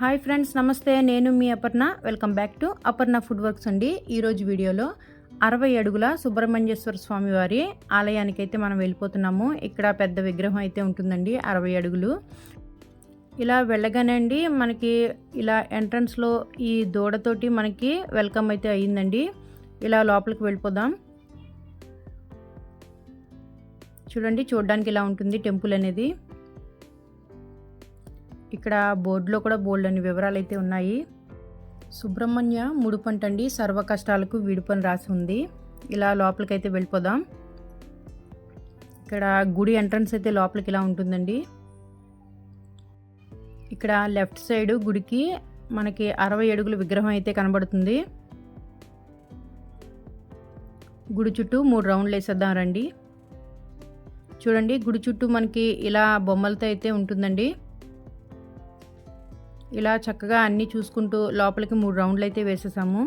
Hi friends నమస్తే. నేను మీ Aparna. Welcome back to Aparna food works అండి. ఈరోజు వీడియోలో అరవై అడుగుల సుబ్రహ్మణ్యేశ్వర స్వామి వారి ఆలయానికి అయితే మనం వెళ్ళిపోతున్నాము. ఇక్కడ పెద్ద విగ్రహం అయితే ఉంటుందండి అరవై అడుగులు. ఇలా వెళ్ళగానే అండి మనకి ఇలా ఎంట్రన్స్లో ఈ దూడతోటి మనకి వెల్కమ్ అయితే అయ్యిందండి. ఇలా లోపలికి వెళ్ళిపోదాం. చూడండి చూడడానికి ఇలా ఉంటుంది టెంపుల్ అనేది. ఇక్కడ బోర్డులో కూడా బోల్డ్ అని వివరాలు అయితే ఉన్నాయి. సుబ్రహ్మణ్య ముడుపంటండి సర్వ కష్టాలకు విడుపని రాసి ఉంది. ఇలా లోపలికి అయితే వెళ్ళిపోదాం. ఇక్కడ గుడి ఎంట్రన్స్ అయితే లోపలికి ఇలా ఉంటుందండి. ఇక్కడ లెఫ్ట్ సైడ్ గుడికి మనకి అరవై అడుగుల విగ్రహం అయితే కనబడుతుంది. గుడి చుట్టూ మూడు రౌండ్లు వేసేద్దాం రండి. చూడండి గుడి చుట్టూ మనకి ఇలా బొమ్మలతో అయితే ఉంటుందండి. ఇలా చక్కగా అన్నీ చూసుకుంటూ లోపలికి మూడు రౌండ్లు అయితే వేసేసాము.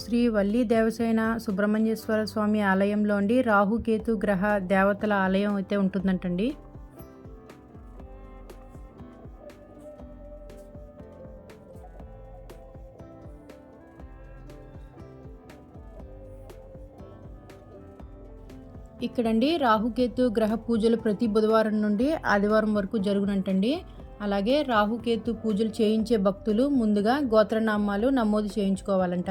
శ్రీ వల్లి దేవసేన సుబ్రహ్మణ్యేశ్వర స్వామి ఆలయంలో అండి రాహుకేతు గ్రహ దేవతల ఆలయం అయితే ఉంటుందంటండి. ఇక్కడండి రాహుకేతు గ్రహ పూజలు ప్రతి బుధవారం నుండి ఆదివారం వరకు జరుగునంటండి. అలాగే రాహుకేతు పూజలు చేయించే భక్తులు ముందుగా గోత్రనామాలు నమోదు చేయించుకోవాలంట.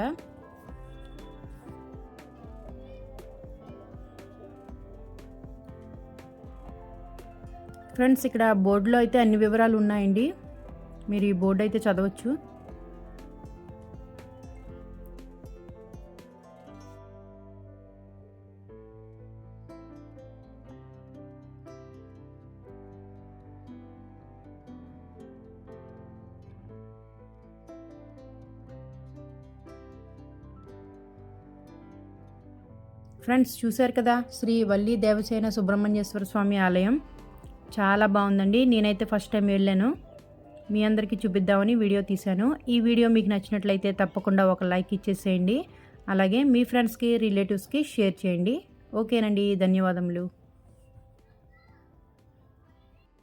ఫ్రెండ్స్ ఇక్కడ బోర్డులో అయితే అన్ని వివరాలు ఉన్నాయండి. మీరు ఈ బోర్డు అయితే చదవచ్చు. ఫ్రెండ్స్ చూశారు కదా? శ్రీ వల్లి దేవసేన సుబ్రహ్మణ్యేశ్వర స్వామి ఆలయం. చాలా బాగుందండి. నేనైతే ఫస్ట్ టైం వెళ్ళాను. మీ అందరికీ చూపిద్దామని వీడియో తీశాను. ఈ వీడియో మీకు నచ్చినట్లయితే తప్పకుండా ఒక లైక్ ఇచ్చేసేయండి. అలాగే మీ ఫ్రెండ్స్కి రిలేటివ్స్కి షేర్ చేయండి. ఓకేనండి. ధన్యవాదములు.